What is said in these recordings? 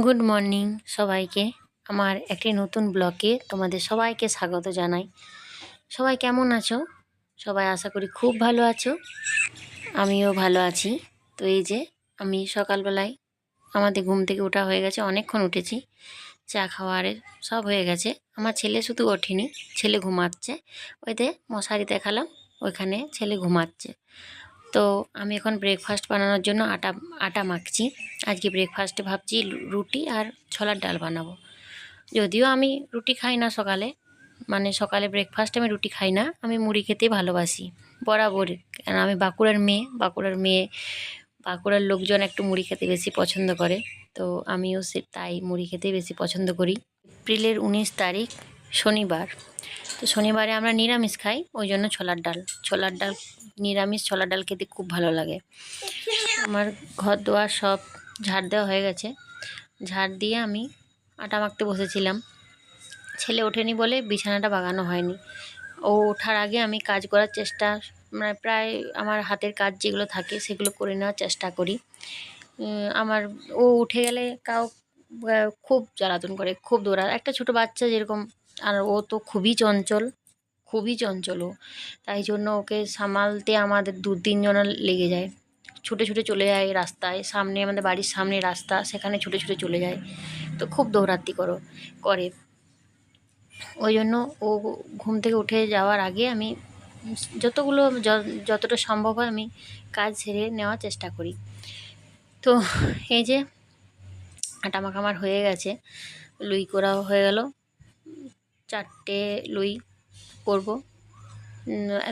Good morning সবাইকে। আমার একটি নতুন ব্লগে তোমাদের সবাইকে স্বাগত জানাই। সবাই কেমন আছো? সবাই আশা করি খুব ভালো আছো। আমিও ভালো আছি। তো এই যে আমি সকালবেলায় আমাদের ঘুম থেকে ওঠা হয়ে গেছে, অনেকক্ষণ উঠেছি। চা খাওয়ারের সব হয়ে গেছে। আমার ছেলে শুধু ওঠেনি, ছেলে ঘুমাচ্ছে। ওইতে মশারি দেখালাম, ওইখানে ছেলে ঘুমাচ্ছে। তো আমি এখন ব্রেকফাস্ট বানানোর জন্য আটা আটা মাখছি। আজকে ব্রেকফাস্টে ভাবছি রুটি আর ছোলার ডাল বানাবো। যদিও আমি রুটি খাই না সকালে মানে সকালে ব্রেকফাস্টে আমি রুটি খাই না, আমি মুড়ি খেতেই ভালোবাসি। বরাবর, কেন আমি বাঁকুড়ার মেয়ে বাঁকুড়ার মেয়ে, বাঁকুড়ার লোকজন একটু মুড়ি খেতে বেশি পছন্দ করে, তো আমিও সে, তাই মুড়ি খেতেই বেশি পছন্দ করি। এপ্রিলের উনিশ তারিখ শনিবার। তো শনিবারে আমরা নিরামিষ খাই, ওই জন্য ছোলার ডাল। ছোলার ডাল, নিরামিষ ছোলার ডাল খেতে খুব ভালো লাগে। আমার ঘর দোয়ার সব ঝাড় দেওয়া হয়ে গেছে। ঝাড় দিয়ে আমি আটা মাখতে বসেছিলাম। ছেলে ওঠেনি বলে বিছানাটা বাগানো হয়নি। ও ওঠার আগে আমি কাজ করার চেষ্টা মানে প্রায় আমার হাতের কাজ যেগুলো থাকে সেগুলো করে নেওয়ার চেষ্টা করি। আমার, ও উঠে গেলে কাউ খুব জ্বালাতন করে, খুব দৌড়া একটা ছোট বাচ্চা যেরকম আর ও তো খুবই চঞ্চল খুবই চঞ্চল ও। তাই জন্য ওকে সামালতে আমাদের দু তিনজনের লেগে যায়। ছুটে ছুটে চলে যায় রাস্তায়, সামনে আমাদের বাড়ির সামনে রাস্তা, সেখানে ছুটে ছুটে চলে যায়। তো খুব দৌড়াত্তি করো, করে। ওই জন্য ও ঘুম থেকে উঠে যাওয়ার আগে আমি যতগুলো যতটা সম্ভব হয় আমি কাজ সেরে নেওয়ার চেষ্টা করি। তো এই যে আটা মাখা হয়ে গেছে লুই করাও হয়ে গেল। চারটে লুই করব।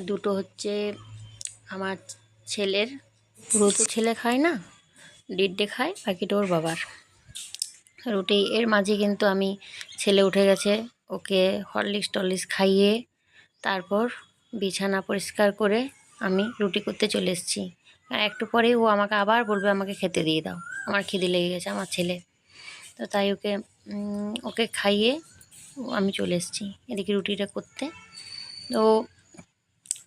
দুটো হচ্ছে আমার ছেলের। পুরো তো ছেলে খায় না, ডিড্ডে খায় বাকিটা ওর বাবার। রুটি, এর মাঝে কিন্তু আমি ছেলে উঠে গেছে, ওকে হরলিক্স টরলিক্স খাইয়ে তারপর বিছানা পরিষ্কার করে আমি রুটি করতে চলে এসেছি। একটু পরেই ও আমাকে আবার বলবে, আমাকে খেতে দিয়ে দাও, আমার খিদে লেগে গেছে, আমার ছেলে। তো তাই ওকে ওকে খাইয়ে আমি চলে এসেছি এদিকে রুটিটা করতে। তো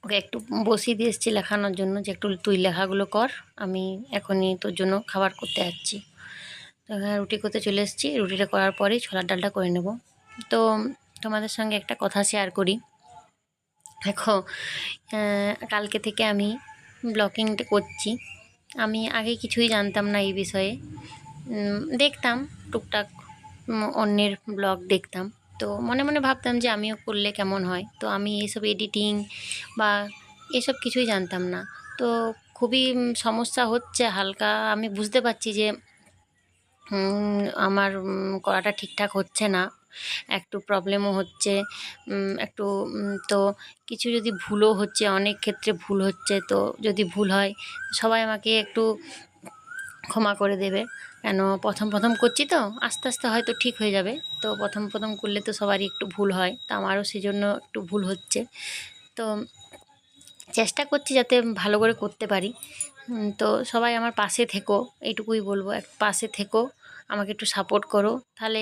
ওকে একটু বসিয়ে দিয়ে এসেছি লেখানোর জন্য যে একটু তুই লেখাগুলো কর, আমি এখনই তোর জন্য খাবার করতে যাচ্ছি। তো হ্যাঁ রুটি করতে চলে এসেছি, রুটিটা করার পরেই ছোলার ডালটা করে নেব। তো তোমাদের সঙ্গে একটা কথা শেয়ার করি। দেখো কালকে থেকে আমি ব্লগিংটা করছি। আমি আগে কিছুই জানতাম না এই বিষয়ে। দেখতাম, টুকটাক অন্যের ব্লগ দেখতাম। তো মনে মনে ভাবতাম যে আমিও করলে কেমন হয়। তো আমি এইসব এডিটিং বা এসব কিছুই জানতাম না। তো খুবই সমস্যা হচ্ছে হালকা। আমি বুঝতে পারছি যে আমার করাটা ঠিকঠাক হচ্ছে না। একটু প্রবলেমও হচ্ছে। একটু তো কিছু যদি ভুলও হচ্ছে, অনেক ক্ষেত্রে ভুল হচ্ছে, তো যদি ভুল হয়, সবাই আমাকে একটু ক্ষমা করে দেবে। কেন? প্রথম প্রথম করছি তো, আস্তে আস্তে হয়তো ঠিক হয়ে যাবে। তো প্রথম প্রথম করলে তো সবারই একটু ভুল হয়। তো আমারও সেই জন্য একটু ভুল হচ্ছে। তো চেষ্টা করছি যাতে ভালো করে করতে পারি। তো সবাই আমার পাশে থেকো, এইটুকুই বলব। এক, পাশে থেকো, আমাকে একটু সাপোর্ট করো। তাহলে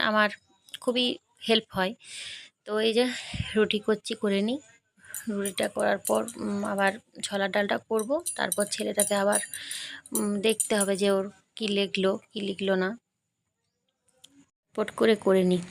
আমার খুবই হেল্প হয়। তো এই যে, রুটি করছি, করে নিই। রুটিটা করার পর আবার ছলার ডালটা করব। তারপর ছেলেটাকে আবার দেখতে হবে যে ওর কী লিখলো কী লিখলো না। পট করে করে নিই।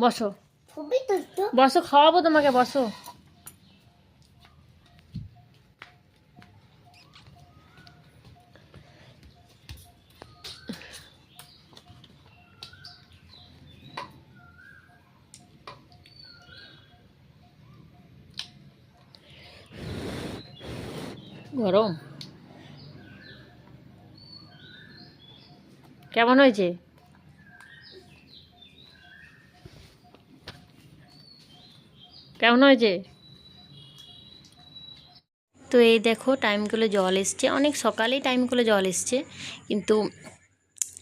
বসো। বসো খাওয়াবো তোমাকে বসো। গরম। কেমন হয়েছে? কেমন হয়েছে? তো এই দেখো টাইমগুলো জল এসছে। অনেক সকালেই টাইমগুলো জল এসছে। কিন্তু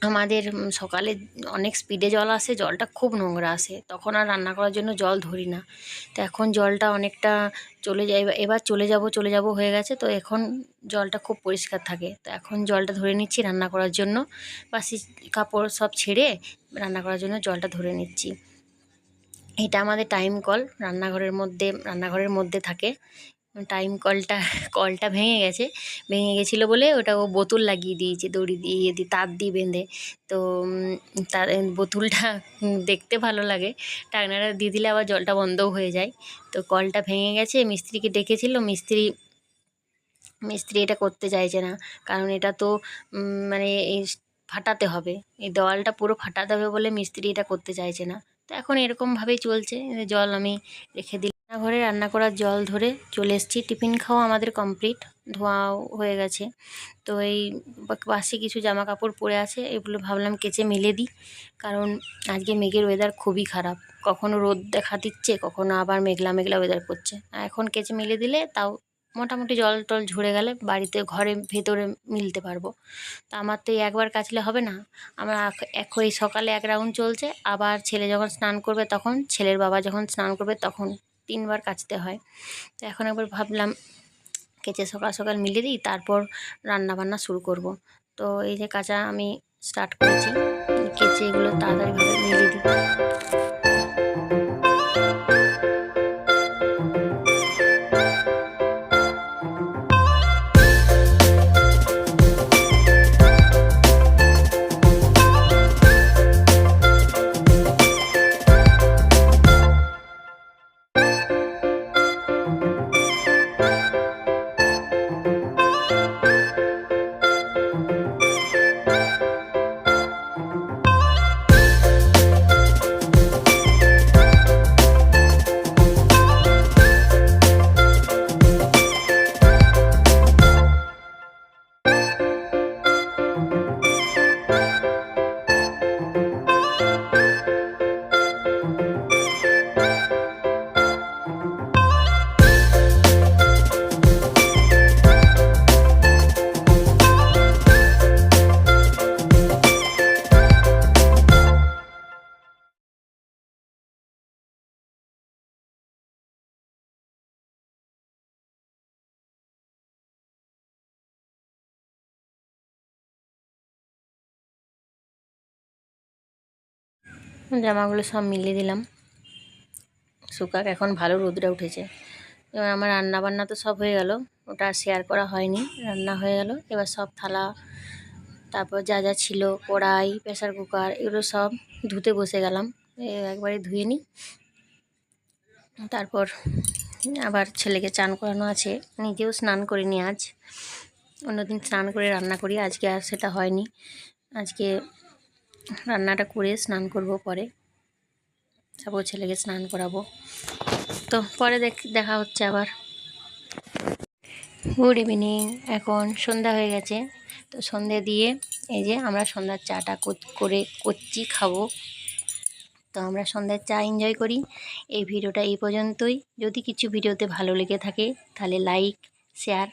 আমাদের সকালে অনেক স্পিডে জল আসে, জলটা খুব নোংরা আসে। তখন আর রান্না করার জন্য জল ধরি না। তো এখন জলটা অনেকটা চলে যায়, এবার- চলে যাব চলে যাব হয়ে গেছে। তো এখন জলটা খুব পরিষ্কার থাকে। তো এখন জলটা ধরে নিচ্ছি রান্না করার জন্য। বাসি কাপড় সব ছেড়ে রান্না করার জন্য জলটা ধরে নিচ্ছি। এটা আমাদের টাইম কল রান্নাঘরের মধ্যে রান্নাঘরের মধ্যে থাকে। টাইম কলটা কলটা ভেঙে গেছে। ভেঙে গেছিল বলে ওটা ও বোতল লাগিয়ে দিয়েছে, দড়ি দিয়ে দিয়ে তার দিয়ে বেঁধে। তো তার বোতলটা দেখতে ভালো লাগে। টাকনাটা দিয়ে দিলে আবার জলটা বন্ধও হয়ে যায়। তো কলটা ভেঙে গেছে, মিস্ত্রিকে ডেকেছিল। মিস্ত্রি মিস্ত্রি এটা করতে চাইছে না। কারণ এটা তো মানে এই ফাটাতে হবে। এই দেওয়ালটা পুরো ফাটাতে হবে বলে মিস্ত্রি এটা করতে চাইছে না। তো এখন এরকমভাবেই চলছে। জল আমি রেখে দিলাম। রান্নাঘরে রান্না করার জল ধরে চলে এসেছি। টিফিন খাওয়া আমাদের কমপ্লিট, ধোঁয়াও হয়ে গেছে। তো এই বাসি কিছু জামা কাপড় পরে আছে, এগুলো ভাবলাম কেচে মেলে দিই, কারণ আজকে মেঘের ওয়েদার খুবই খারাপ। কখনো রোদ দেখা দিচ্ছে, কখনো আবার মেঘলা মেঘলা ওয়েদার করছে। এখন কেচে মেলে দিলে তাও মোটামুটি জল টল ঝরে গেলে বাড়িতে, ঘরে, ভেতরে মিলতে পারব। তো আমার তো একবার কাচলে হবে না। আমার এখন সকালে এক রাউন্ড চলছে, আবার ছেলে যখন স্নান করবে তখন, ছেলের বাবা যখন স্নান করবে তখন তিনবার কাচতে হয়। তো এখন একবার ভাবলাম কেচে সকাল সকাল মিলিয়ে দিই, তারপর রান্না বান্না শুরু করব। তো এই যে কাঁচা আমি স্টার্ট করেছি, কেচে এগুলো তাড়াতাড়িভাবে মিলিয়ে দিই। জামাগুলো সব মিলিয়ে দিলাম। শুকাক, এখন ভালো রোদটা উঠেছে। এবার আমার রান্না বান্না তো সব হয়ে গেল। ওটা শেয়ার করা হয়নি। রান্না হয়ে গেল। এবার সব থালা, তারপর যা যা ছিল, কড়াই প্রেসার কুকার এগুলো সব ধুতে বসে গেলাম। একবারে ধুয়ে নিই। তারপর আবার ছেলেকে চান করানো আছে। নিজেও স্নান করিনি আজ। অন্যদিন স্নান করে রান্না করি। আজকে আর সেটা হয়নি। আজকে রান্নাটা করে স্নান করব পরে। যাব ছেলেকে স্নান করাবো। তো পরে দেখ হচ্ছে আবার। গুড ইভিনিং এখন সন্ধ্যা হয়ে গেছে। তো সন্ধে দিয়ে এই যে আমরা সন্ধ্যার চাটা করে করছি খাব। তো আমরা সন্ধ্যার চা এনজয় করি। এই ভিডিওটা এই পর্যন্তই। যদি কিছু ভিডিওতে ভালো লেগে থাকে, তাহলে লাইক শেয়ার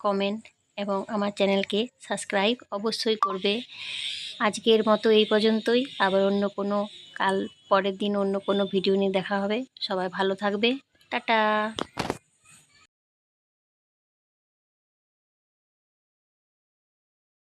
কমেন্ট এবং আমার চ্যানেলকে সাবস্ক্রাইব অবশ্যই করবে। আজকের মতো এই পর্যন্তই। আবার অন্য কোনো কাল পরের দিন অন্য কোনো ভিডিও নিয়ে দেখা হবে। সবাই ভালো থাকবে। টাটা!